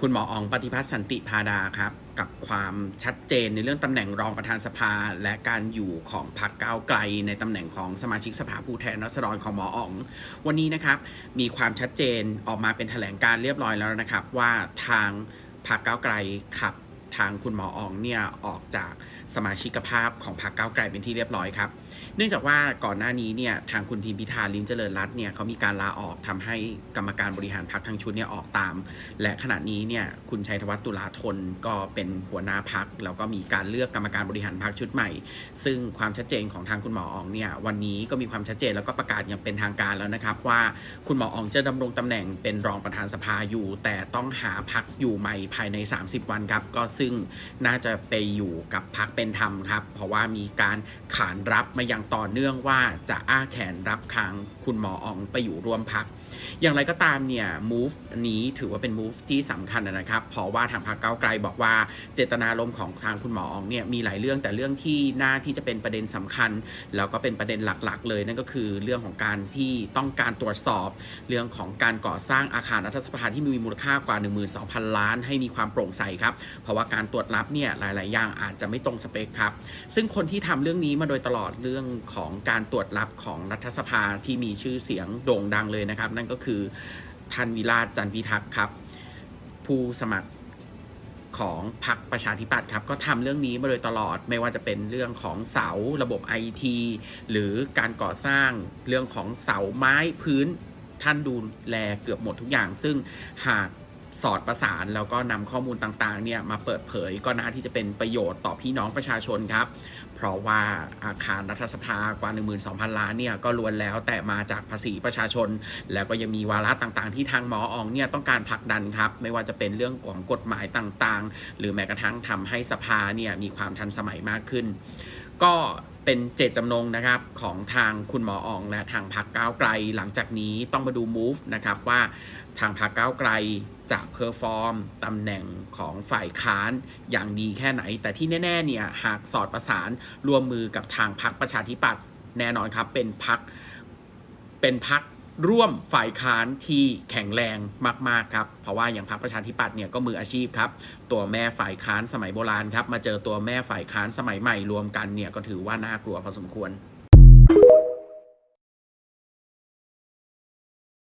คุณหมออองปฏิพัฒน์สันติพาดาครับ กับความชัดเจนในเรื่องตำแหน่งรองประธานสภา และการอยู่ของพรรคก้าวไกล ในตำแหน่งของสมาชิกสภาผู้แทนราษฎรของหมอออง วันนี้นะครับ มีความชัดเจนออกมาเป็นแถลงการเรียบร้อยแล้วนะครับ ว่าทางพรรคก้าวไกลขับ ทางคุณหมออองเนี่ยออกจากสมาชิกภาพของพรรคก้าวไกลเป็นที่เรียบร้อยครับ เนื่องจากว่าก่อนหน้านี้เนี่ยทางคุณทีมพิธาลิมเจริญรัตน์เนี่ยเขามีการลาออกทำให้กรรมการบริหารพรรคทั้งชุดเนี่ยออกตาม และขณะนี้เนี่ยคุณชัยธวัฒน์ตุลาธนก็เป็นหัวหน้าพักแล้วก็มีการเลือกกรรมการบริหารพรรคชุดใหม่ ซึ่งความชัดเจนของทางคุณหมออองเนี่ยวันนี้ก็มีความชัดเจนแล้วก็ประกาศอย่างเป็นทางการแล้วนะครับ ว่าคุณหมออองจะดำรงตำแหน่งเป็นรองประธานสภาอยู่ แต่ต้องหาพักอยู่ใหม่ภายใน 30 วันครับก็ซึ่งน่าจะไปอยู่กับพักเป็นธรรมครับ เพราะว่ามีการขานรับมาอย่างต่อเนื่องว่าจะอ้าแขนรับคางคุณหมออองไปอยู่ร่วมพัก อย่างไรก็ตามเนี่ย move นี้ถือว่าเป็น move ที่สำคัญนะครับ เพราะว่าทางพรรคก้าไกลบอกว่าเจตนารมณ์ของทางคุณหมออองเนี่ยมีหลายเรื่องแต่เรื่องที่น่าที่จะเป็นประเด็นสำคัญ แล้วก็เป็นประเด็นหลักๆ เลยนั่นก็คือเรื่องของการที่ต้องการตรวจสอบ เรื่องของการก่อสร้างอาคารรัฐสภาที่มีมูลค่ากว่า 12,000 ล้าน ให้มีความโปร่งใสครับ เพราะว่าการตรวจรับเนี่ยหลาย ๆ อย่างอาจจะไม่ตรงสเปคครับ ซึ่งคนที่ทำเรื่องนี้มาโดยตลอดเรื่องของการตรวจรับของรัฐสภาที่มีชื่อเสียงโด่งดังเลยนะครับ นั่นก็คือท่านวิราชจันพิทักษ์ครับ ผู้สมัครของพรรคประชาธิปัตย์ครับ ก็ทำเรื่องนี้มาโดยตลอดไม่ว่าจะเป็นเรื่องของเสาระบบไอทีหรือการก่อสร้างเรื่องของเสาไม้พื้นท่านดูแลเกือบหมดทุกอย่าง ซึ่งหาก สอดประสานแล้วก็นำข้อมูลต่างๆเนี่ยมาเปิดเผยก็น่าที่จะเป็นประโยชน์ต่อพี่น้องประชาชนครับ เพราะว่าอาคารรัฐสภากว่า 12,000 ล้านเนี่ยก็ล้วนแล้วแต่มาจากภาษีประชาชน แล้วก็ยังมีวาระต่างๆ ที่ทางหมออองเนี่ยต้องการผลักดันครับ ไม่ว่าจะเป็นเรื่องของกฎหมายต่างๆ หรือแม้กระทั่งทำให้สภาเนี่ยมีความทันสมัยมากขึ้น ก็เป็นเจตจำนงนะครับของทางคุณหมออองและทางพรรคก้าวไกล หลังจากนี้ต้องมาดู move นะครับว่าทางพรรคก้าวไกลจะเพอร์ฟอร์มตำแหน่งของฝ่ายค้านอย่างดีแค่ไหน แต่ที่แน่ๆเนี่ยหากสอดประสานร่วมมือกับทางพรรคประชาธิปัตย์แน่นอนครับเป็นพรรคเป็นพรรค ร่วมฝ่ายค้านที่แข็งแรงมากๆครับ เพราะว่าอย่างพรรคประชาธิปัตย์เนี่ยก็มืออาชีพครับ ตัวแม่ฝ่ายค้านสมัยโบราณครับ มาเจอตัวแม่ฝ่ายค้านสมัยใหม่รวมกันเนี่ยก็ถือว่าน่ากลัวพอสมควร